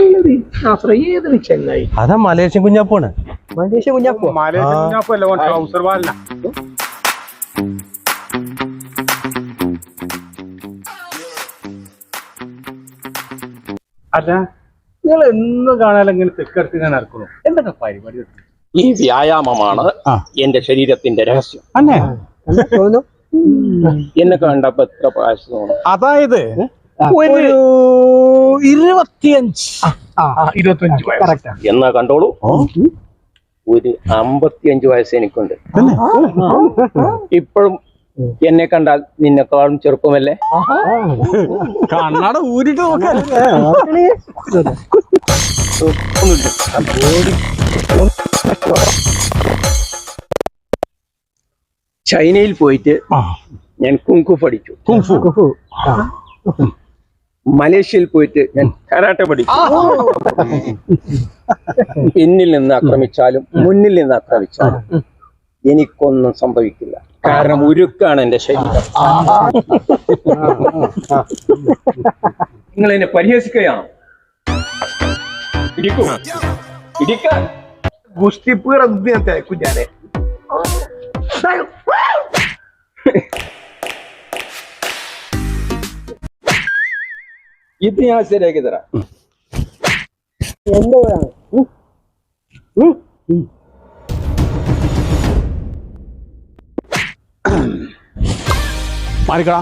ഏതൊരു ചെങ്ങായി അതാ മലേഷ്യൻ കുഞ്ഞാപ്പാണ്. മലേഷ്യ കുഞ്ഞാപ്പോ. മലേഷ്യൻ കുഞ്ഞാപ്പല്ല ഓൻ ട്രൗസർ വാലിന അല്ല നിങ്ങൾ എന്ന് കാണാൻ ഇങ്ങനെ തെക്കെടുത്ത് ഞാൻ നടക്കുന്നു. എന്തൊക്കെ പരിപാടി ഈ വ്യായാമമാണ് എന്റെ ശരീരത്തിന്റെ രഹസ്യം. അന്നെ. തോന്നുന്നു? എന്നെ കണ്ടപ്പോ എത്ര പ്രാവശ്യം അതായത് ഒരു ഇരുപത്തിയഞ്ച്. ഇരുപത്തിയഞ്ച് എന്നാ കണ്ടോളൂ? ഒരു അമ്പത്തിയഞ്ച് വയസ്സ് എനിക്കുണ്ട്. ഇപ്പോഴും എന്നെ കണ്ടാൽ നിന്നെക്കാളും ചെറുപ്പമല്ലേ? കണ്ണട ഊരിട്ട് ചൈനയിൽ പോയിട്ട് ഞാൻ കുങ്കു പഠിച്ചു. മലേഷ്യയിൽ പോയിട്ട് ഞാൻ കരാട്ടെ പഠിച്ചു. പിന്നിൽ നിന്ന് ആക്രമിച്ചാലും മുന്നിൽ നിന്ന് ആക്രമിച്ചാലും എനിക്കൊന്നും സംഭവിക്കില്ല. കാരണം ഉരുക്കാണ് എന്റെ ശരീരം. നിങ്ങൾ എന്നെ പരിഹസിക്കുകയാണോ? ഇടിക്കൂ ഇടിക്കാൻ ഗുസ്തിപ്പൂർ കുഞ്ഞാനെ ഇത് ഞാൻ ശരിയാക്കി തരാം എന്റെ വീടാണ് മാറിക്കടാ.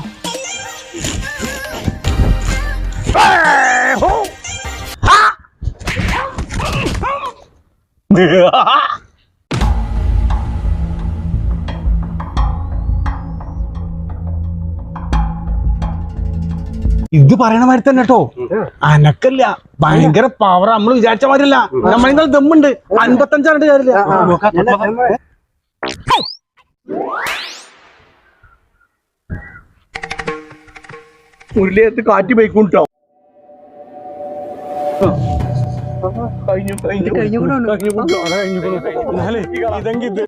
ഇത് പറയണ മാതിരി തന്നെ കേട്ടോ അനക്കല്ല. ഭയങ്കര പവർ നമ്മൾ വിചാരിച്ച മാതിരില്ല നമ്മളിന്നലെ ദമ്മുണ്ട്. അൻപത്തഞ്ചാണ്ട് കാര്യമില്ല മുരളിയത്ത് കാറ്റ് പോയിക്കൊണ്ടോ കഴിഞ്ഞു കഴിഞ്ഞു. ഇതെങ്കിൽ ഇത്